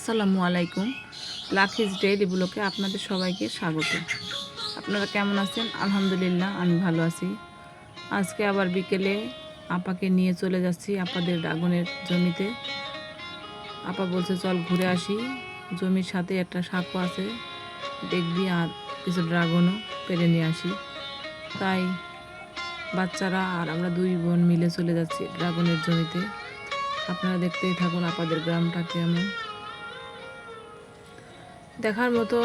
আসসালামু আলাইকুম। লাখিস ডেইলি ব্লকে আপনাদের সবাইকে স্বাগত। আপনারা কেমন আছেন? আলহামদুলিল্লাহ, আমি ভালো আছি। আজকে আবার বিকেলে আপাকে নিয়ে চলে যাচ্ছি আপাদের ড্রাগনের জমিতে। আপা বলছে, চল ঘুরে আসি। জমির সাথে একটা সাঁকো আছে। দেখবি আর কিছু ড্রাগনও পেরে নিয়ে আসি। তাই বাচ্চারা আর আমরা দুই বোন মিলে চলে যাচ্ছি ড্রাগনের জমিতে। আপনারা দেখতেই থাকুন আপনাদের গ্রামটা কেমন। দেখার মতো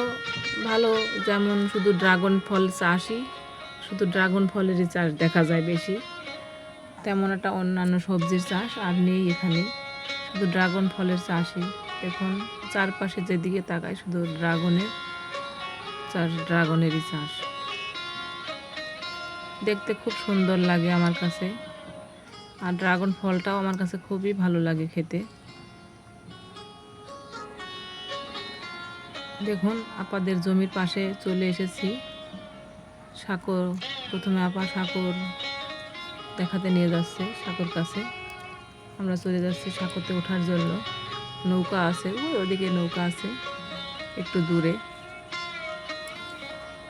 ভালো, যেমন শুধু ড্রাগন ফল চাষই, শুধু ড্রাগন ফলেরই চাষ দেখা যায় বেশি। তেমন একটা অন্যান্য সবজির চাষ আর নেই এখানে। শুধু ড্রাগন ফলের চাষই। এখন চারপাশে যেদিকে তাকায় শুধু ড্রাগনের চাষ ড্রাগনেরই চাষ। দেখতে খুব সুন্দর লাগে আমার কাছে। আর ড্রাগন ফলটাও আমার কাছে খুবই ভালো লাগে খেতে। দেখুন, আপাদের জমির পাশে চলে এসেছি। সাকর, প্রথমে আপা সাকর দেখাতে নিয়ে যাচ্ছে সাকর কাছে। আমরা চলে যাচ্ছি সাকরতে ওঠার জন্য। নৌকা আছে, ওই ওদিকে নৌকা আছে, একটু দূরে।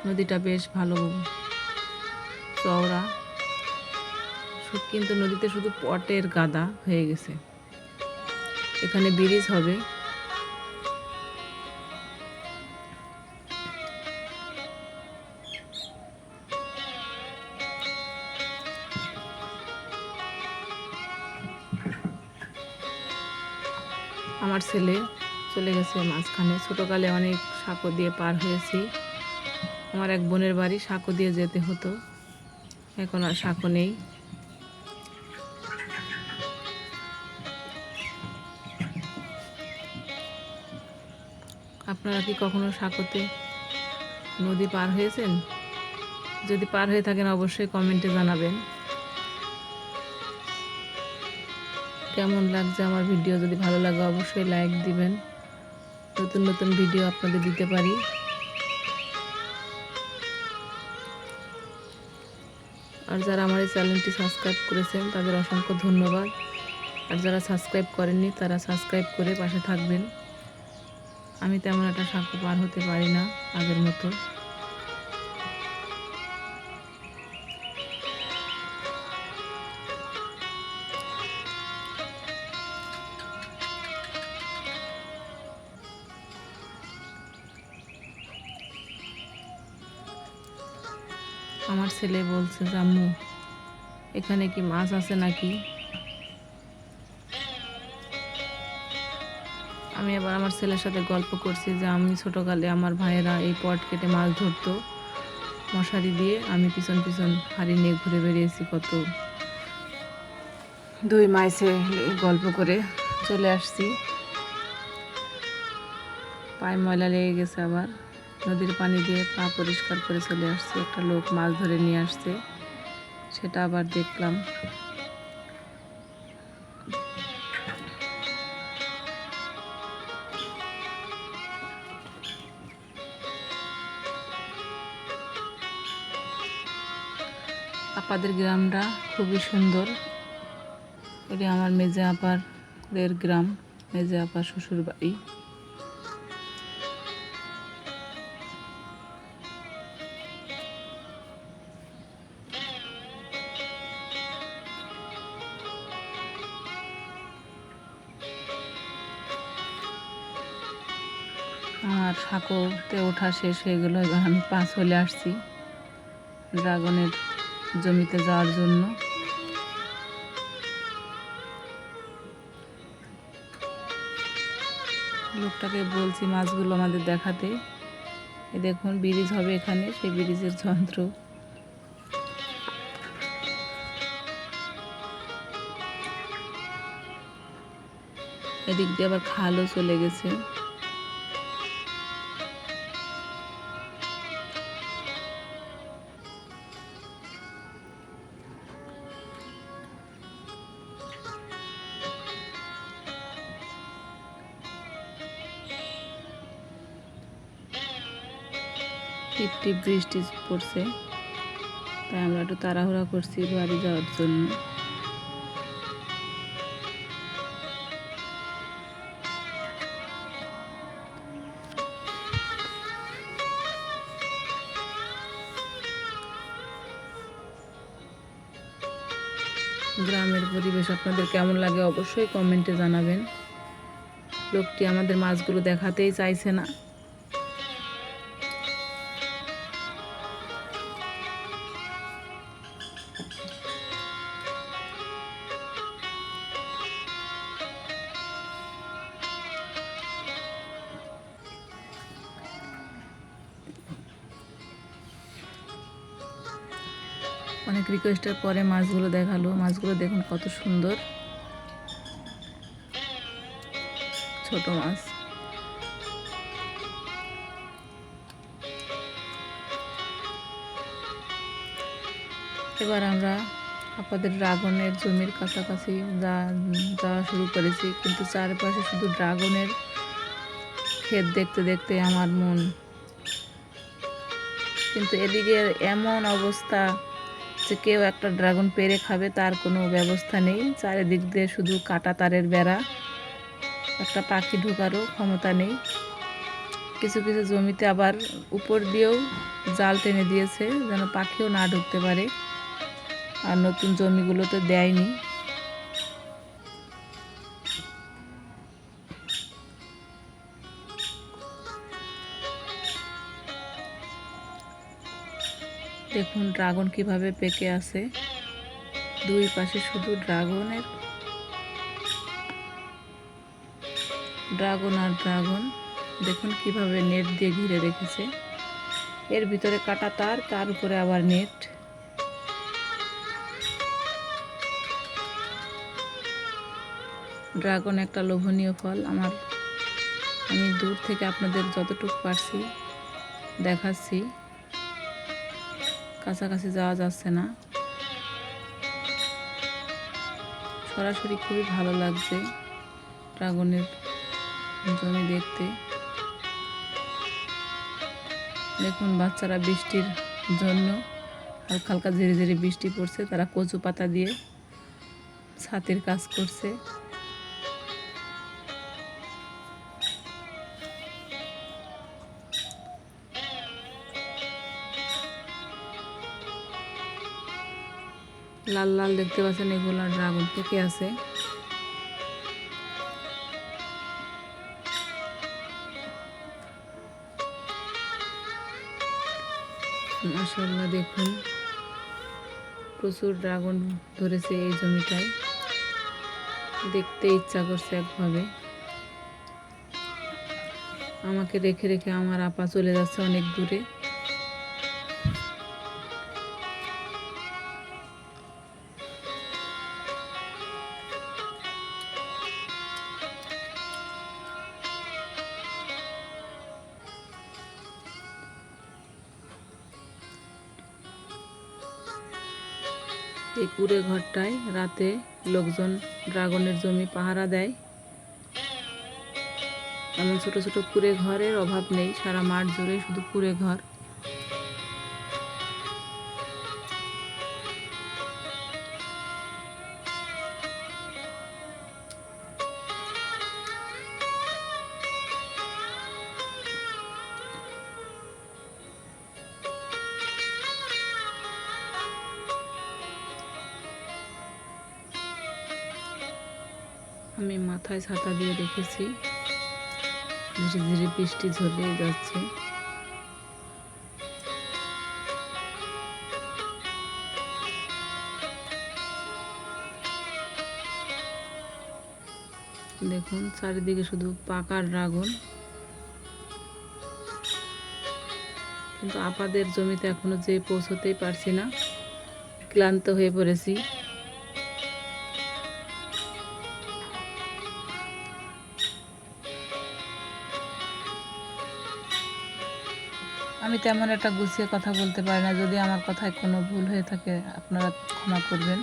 নদীটা বেশ ভালো চওড়া। কিন্তু নদীতে শুধু পটের গাদা হয়ে গেছে। এখানে ব্রিজ হবে। আমার ছেলে চলে গেছে মাঝখানে। ছোটোকালে অনেক সাঁকো দিয়ে পার হয়েছি। আমার এক বোনের বাড়ি সাঁকো দিয়ে যেতে হতো। এখন আর সাঁকো নেই। আপনারা কি কখনো সাঁকোতে নদী পার হয়েছেন? যদি পার হয়ে থাকেন অবশ্যই কমেন্টে জানাবেন। কেমন লাগছে আমার ভিডিও যদি ভালো লাগে অবশ্যই লাইক দিবেন। নতুন নতুন ভিডিও আপনাদের দিতে পারি। আর যারা আমার এই চ্যানেলটি সাবস্ক্রাইব করেছেন, তাদের অসংখ্য ধন্যবাদ। আর যারা সাবস্ক্রাইব করেননি, তারা সাবস্ক্রাইব করে পাশে থাকবেন। আমি তেমন একটা সাঁকো পার হতে পারি না আগের মতো। ছেলে বলছে যে আম্মু এখানে কি মাছ আছে নাকি? আমি আবার আমার ছেলের সাথে গল্প করছি যে, আমি ছোটোকালে আমার ভাইয়েরা এই পট কেটে মাছ ধরতো, মশারি দিয়ে আমি পিছন পিছন হাড়ি নিয়ে ঘুরে বেরিয়েছি কত দুই মাইসে গল্প করে চলে আসছি। পায়ে ময়লা লেগে গেছে আবার। নদীর পানি দিয়ে পা পরিষ্কার করে চলে আসছে। একটা লোক মাছ ধরে নিয়ে আসছে। সেটা আবার দেখলাম। আপাদের গ্রামটা খুবই সুন্দর। এটি আমার মেজে আপাদের গ্রাম, মেজে আপা শ্বশুর বাড়ি আমার সাঁকোতে ওঠা শেষ হয়ে গেলো, এবার আমি পা চলে আসছি ড্রাগনের জমিতে যাওয়ার জন্য। লোকটাকে বলছি, মাছগুলো আমাদের দেখাতে। এ দেখুন, ব্রিজ হবে এখানে, সেই ব্রিজের যন্ত্র। এদিক দিয়ে আবার খালও চলে গেছে। টিপ টিপ বৃষ্টি পড়ছে। তাই আমরা একটু তাড়াহুড়া করছি বাড়ি যাওয়ার জন্য। গ্রামের পরিবেশ আপনাদের কেমন লাগে অবশ্যই কমেন্টে জানাবেন। লোকটি আমাদের মাছগুলো দেখাতেই চাইছে না। অনেক রিকোয়েস্টের পরে মাছগুলো দেখাল। মাছগুলো দেখুন কত সুন্দর। ছোট মাছ। এবার আমরা আপাদের ড্রাগনের জমির কাছাকাছি যা- যাওয়া শুরু করেছি, কিন্তু চারপাশে শুধু ড্রাগনের ক্ষেত দেখতে দেখতে আমার মন। কিন্তু এদিকে এমন অবস্থা যে কেউ একটা ড্রাগন পেরে খাবে, তার কোনো ব্যবস্থা নেই। চারিদিক দিয়ে শুধু কাটা তারের বেড়া, একটা পাখি ঢোকারও ক্ষমতা নেই। কিছু কিছু জমিতে আবার উপর দিয়েও জাল টেনে দিয়েছে, যেন পাখিও না ঢুকতে পারে। আর নতুন জমিগুলোতে দেয়নি। দেখুন ড্রাগন কীভাবে পেকে আছে। দুই পাশে শুধু ড্রাগনের ড্রাগন আর ড্রাগন। দেখুন কীভাবে নেট দিয়ে ঘিরে রেখেছে। এর ভিতরে কাটা তার তার উপরে আবার নেট। ড্রাগন একটা লোভনীয় ফল। আমার আমি দূর থেকে আপনাদের যতটুকু পারছি দেখাচ্ছি। কাছাকাছি যাওয়া যাচ্ছে না। সরাসরি খুবই ভালো লাগছে ড্রাগনের জমি দেখতে। দেখুন বাচ্চারা বৃষ্টির জন্য হালকা হালকা ধীরে ধীরে বৃষ্টি পড়ছে, তারা কচু পাতা দিয়ে ছাতের কাজ করছে। লাল লাল দেখতে পাচ্ছেন, এগুলো ড্রাগন পেকে আছে। মাসাল্লাহ দেখুন, প্রচুর ড্রাগন ধরেছে এই জমিটায়। দেখতে ইচ্ছা করছে একভাবে। আমাকে রেখে রেখে আমার আপা চলে যাচ্ছে অনেক দূরে। কুড়ে ঘরটায় রাতে লোকজন ড্রাগনের জমি পাহারা দেয়। এমন ছোট ছোট কুড়ে ঘরের অভাব নেই, সারা মাঠ জুড়ে শুধু কুড়ে ঘর। আমি মাথায় ছাতা দিয়ে রেখেছি ধীরে ধীরে বৃষ্টি ঝরিয়ে যাচ্ছে। দেখুন, চারিদিকে শুধু পাকার ড্রাগন। কিন্তু আপাদের জমিতে এখনও যে পৌঁছতেই পারছি না। ক্লান্ত হয়ে পড়েছি। আমি তেমন একটা গুছিয়ে কথা বলতে পারি না। যদি আমার কথায় কোনো ভুল হয়ে থাকে, আপনারা ক্ষমা করবেন।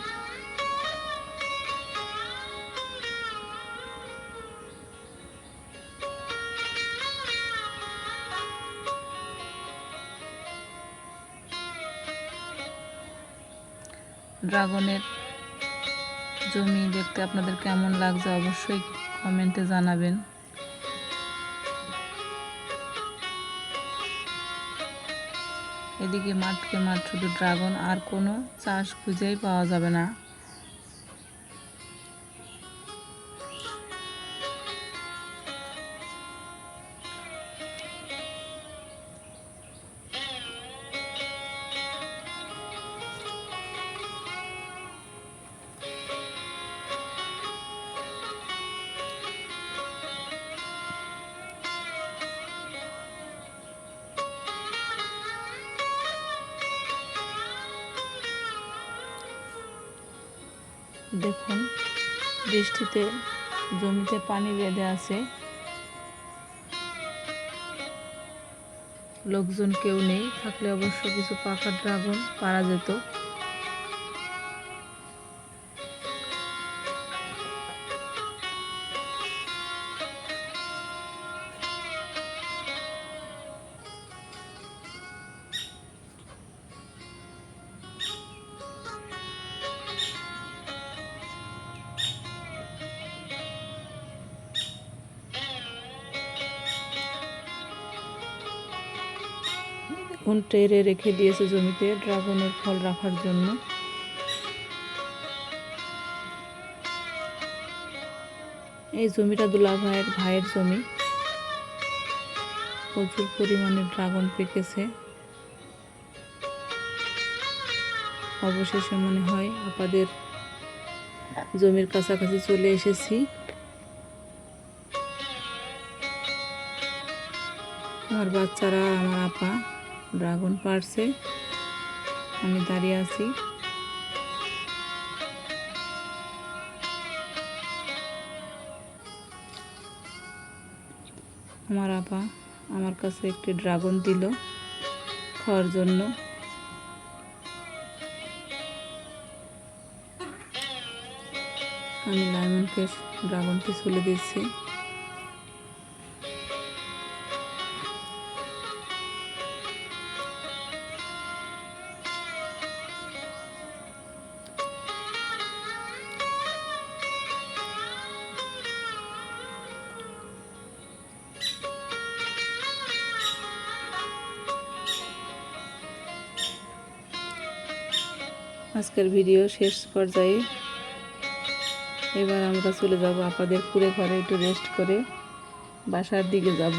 ড্রাগনের জমি দেখতে আপনাদের কেমন লাগছে অবশ্যই কমেন্টে জানাবেন। এদিকে মাঠকে মাঠ শুধু ড্রাগন আর কোনো চাষ খুঁজেই পাওয়া যাবে না। দেখুন, বৃষ্টিতে জমিতে পানি বেঁধে আছে। লোকজন কেউ নেই, থাকলে অবশ্য কিছু পাকা ড্রাগন পারা যেত। এখন ট্রেরে রেখে দিয়েছে জমিতে ড্রাগনের ফল রাখার জন্য। এই জমিটা দুলা ভাইয়ের ভাইয়ের জমি। প্রচুর পরিমাণে ড্রাগন পেকেছে। অবশেষে মনে হয় আপাদের জমির কাছাকাছি চলে এসেছি। আমার বাচ্চারা, আমার আপা। ড্রাগন পারছে আমি দাঁড়িয়ে আছি। আমার আপা আমার কাছে একটি ড্রাগন দিল খাওয়ার জন্য। আমি লাইমনকে ড্রাগনটি চলে দিচ্ছি আজকের ভিডিও শেষ পর্যায়ে এবার আমরা চলে যাব আপাদের কুড়ে ঘরে একটু রেস্ট করে বাসার দিকে যাব।